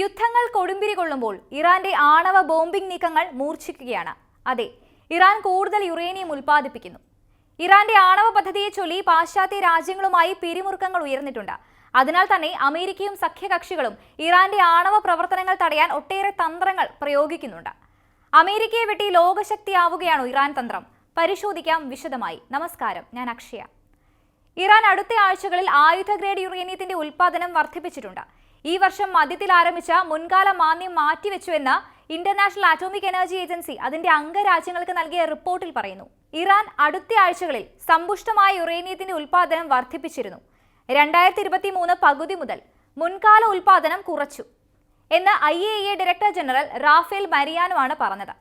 യുദ്ധങ്ങൾ കൊടുമ്പിരി കൊള്ളുമ്പോൾ ഇറാന്റെ ആണവ ബോംബിംഗ് നീക്കങ്ങൾ മൂർച്ഛിക്കുകയാണ്. അതെ ഇറാൻ കൂടുതൽ യുറേനിയം ഉൽപ്പാദിപ്പിക്കുന്നു. ഇറാന്റെ ആണവ പദ്ധതിയെ ചൊല്ലി പാശ്ചാത്യ രാജ്യങ്ങളുമായി പിരിമുറുക്കങ്ങൾ ഉയർന്നിട്ടുണ്ട്. അതിനാൽ തന്നെ അമേരിക്കയും സഖ്യകക്ഷികളും ഇറാന്റെ ആണവ പ്രവർത്തനങ്ങൾ തടയാൻ ഒട്ടേറെ തന്ത്രങ്ങൾ പ്രയോഗിക്കുന്നുണ്ട്. അമേരിക്കയെ വെട്ടി ലോകശക്തിയാവുകയാണോ ഇറാൻ തന്ത്രം. പരിശോധിക്കാം വിശദമായി. നമസ്കാരം ഞാൻ അക്ഷയ. ഇറാൻ അടുത്ത ആഴ്ചകളിൽ ആയുധ ഗ്രേഡ് യുറേനിയത്തിന്റെ ഉൽപ്പാദനം വർദ്ധിപ്പിച്ചിട്ടുണ്ട്. ഈ വർഷം മധ്യത്തിൽ ആരംഭിച്ച മുൻകാല മാന്ദ്യം മാറ്റിവെച്ചുവെന്ന് ഇന്റർനാഷണൽ ആറ്റോമിക് എനർജി ഏജൻസി അതിന്റെ അംഗരാജ്യങ്ങൾക്ക് നൽകിയ റിപ്പോർട്ടിൽ പറയുന്നു. ഇറാൻ അടുത്ത ആഴ്ചകളിൽ സമ്പുഷ്ടമായ യുറേനിയത്തിന്റെ ഉൽപാദനം വർദ്ധിപ്പിച്ചിരുന്നു. രണ്ടായിരത്തി ഇരുപത്തി മൂന്ന് പകുതി മുതൽ മുൻകാല ഉൽപാദനം കുറച്ചു എന്ന് I A A director general Rafael Mariano ആണ് പറഞ്ഞത്.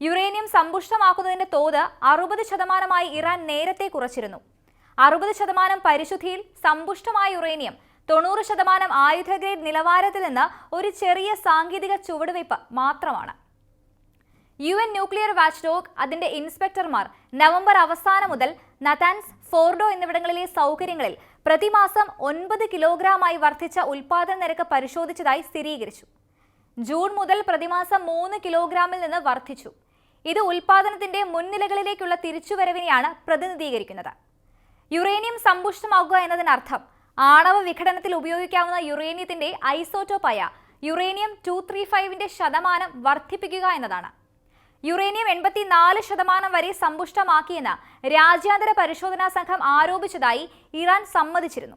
യുറേനിയം സമ്പുഷ്ടമാക്കുന്നതിന്റെ തോത് അറുപത് ശതമാനമായി ഇറാൻ നേരത്തെ കുറച്ചിരുന്നു. അറുപത് ശതമാനം പരിശുദ്ധിയിൽ സമ്പുഷ്ടമായ യുറേനിയം തൊണ്ണൂറ് ശതമാനം ആയുധ ഗ്രേഡ് നിലവാരത്തിൽ നിന്ന് ഒരു ചെറിയ സാങ്കേതിക ചുവടുവയ്പ് മാത്രമാണ്. U N nuclear watchdog അതിന്റെ ഇൻസ്പെക്ടർമാർ നവംബർ അവസാനം മുതൽ നതാൻസ് ഫോർഡോ എന്നിവിടങ്ങളിലെ സൗകര്യങ്ങളിൽ പ്രതിമാസം ഒൻപത് കിലോഗ്രാമായി വർദ്ധിച്ച ഉൽപാദന നിരക്ക് പരിശോധിച്ചതായി സ്ഥിരീകരിച്ചു. ജൂൺ മുതൽ പ്രതിമാസം മൂന്ന് കിലോഗ്രാമിൽ നിന്ന് വർദ്ധിച്ചു. ഇത് ഉൽപാദനത്തിന്റെ മുൻനിലകളിലേക്കുള്ള തിരിച്ചുവരവിനെയാണ് പ്രതിനിധീകരിക്കുന്നത്. യുറേനിയം സമ്പുഷ്ടമാകുക എന്നതിനർത്ഥം ആണവ വിഘടനത്തിൽ ഉപയോഗിക്കാവുന്ന യുറേനിയത്തിന്റെ ഐസോട്ടോപ്പായ യുറേനിയം ടു ത്രീ ഫൈവിന്റെ ശതമാനം വർദ്ധിപ്പിക്കുക എന്നതാണ്. യുറേനിയം എൺപത്തിനാല് ശതമാനം വരെ സമ്പുഷ്ടമാക്കിയെന്ന് രാജ്യാന്തര പരിശോധനാ സംഘം ആരോപിച്ചതായി ഇറാൻ സമ്മതിച്ചിരുന്നു.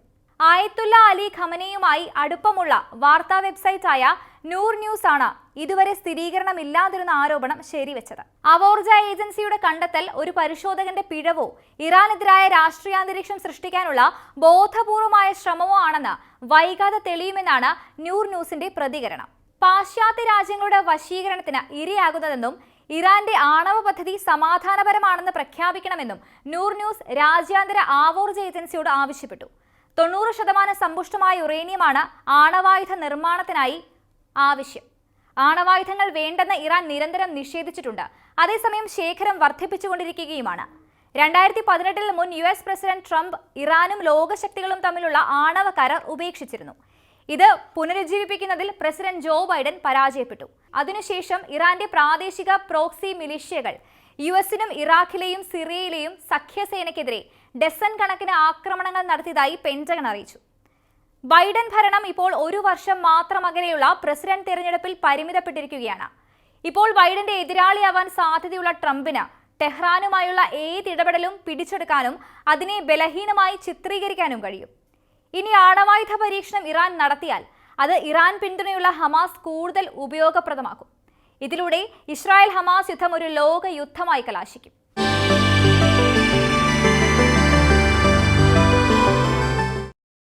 ആയത്തുല്ല അലി ഖമനയുമായി അടുപ്പമുള്ള വാർത്താ വെബ്സൈറ്റായ നൂർ ന്യൂസ് ആണ് ഇതുവരെ സ്ഥിരീകരണമില്ലാതിരുന്ന ആരോപണം ശരിവെച്ചത്. അവോർജ ഏജൻസിയുടെ കണ്ടെത്തൽ ഒരു പരിശോധകന്റെ പിഴവോ ഇറാനെതിരായ രാഷ്ട്രീയാന്തരീക്ഷം സൃഷ്ടിക്കാനുള്ള ബോധപൂർവമായ ശ്രമമോ ആണെന്ന് വൈകാതെ തെളിയുമെന്നാണ് നൂർ ന്യൂസിന്റെ പ്രതികരണം. പാശ്ചാത്യ രാജ്യങ്ങളുടെ വശീകരണത്തിന് ഇരയാകുന്നതെന്നും ഇറാന്റെ ആണവ പദ്ധതി സമാധാനപരമാണെന്ന് പ്രഖ്യാപിക്കണമെന്നും നൂർ ന്യൂസ് രാജ്യാന്തര ആവോർജ ഏജൻസിയോട് ആവശ്യപ്പെട്ടു. തൊണ്ണൂറ് ശതമാനം സമ്പുഷ്ടമായ യുറേനിയമാണ് ആണവായുധ നിർമ്മാണത്തിനായി ആവശ്യം. ആണവായുധങ്ങൾ വേണ്ടെന്ന് ഇറാൻ നിരന്തരം നിഷേധിച്ചിട്ടുണ്ട്. അതേസമയം ശേഖരം വർദ്ധിപ്പിച്ചുകൊണ്ടിരിക്കുകയുമാണ്. രണ്ടായിരത്തി പതിനെട്ടിൽ മുൻ യു എസ് പ്രസിഡന്റ് ട്രംപ് ഇറാനും ലോകശക്തികളും തമ്മിലുള്ള ആണവ കരാർ ഉപേക്ഷിച്ചിരുന്നു. ഇത് പുനരുജ്ജീവിപ്പിക്കുന്നതിൽ പ്രസിഡന്റ് ജോ ബൈഡൻ പരാജയപ്പെട്ടു. അതിനുശേഷം ഇറാന്റെ പ്രാദേശിക പ്രോക്സി മിലിഷ്യകൾ യു എസിനും ഇറാഖിലെയും സിറിയയിലെയും സഖ്യസേനയ്ക്കെതിരെ ഡസൻ കണക്കിന് ആക്രമണങ്ങൾ നടത്തിയതായി പെന്റഗൺ അറിയിച്ചു. ബൈഡൻ ഭരണം ഇപ്പോൾ ഒരു വർഷം മാത്രം അകലെയുള്ള പ്രസിഡന്റ് തെരഞ്ഞെടുപ്പിൽ പരിമിതപ്പെട്ടിരിക്കുകയാണ്. ഇപ്പോൾ ബൈഡന്റെ എതിരാളിയാവാൻ സാധ്യതയുള്ള ട്രംപിന് ടെഹ്റാനുമായുള്ള ഏത് ഇടപെടലും പിടിച്ചെടുക്കാനും അതിനെ ബലഹീനമായി ചിത്രീകരിക്കാനും കഴിയും. ഇനി ആണവായുധ പരീക്ഷണം ഇറാൻ നടത്തിയാൽ അത് ഇറാൻ പിന്തുണയുള്ള ഹമാസ് കൂടുതൽ ഉപയോഗപ്രദമാക്കും. ഇതിലൂടെ ഇസ്രായേൽ ഹമാസ് യുദ്ധം ഒരു ലോക യുദ്ധമായി കലാശിക്കും.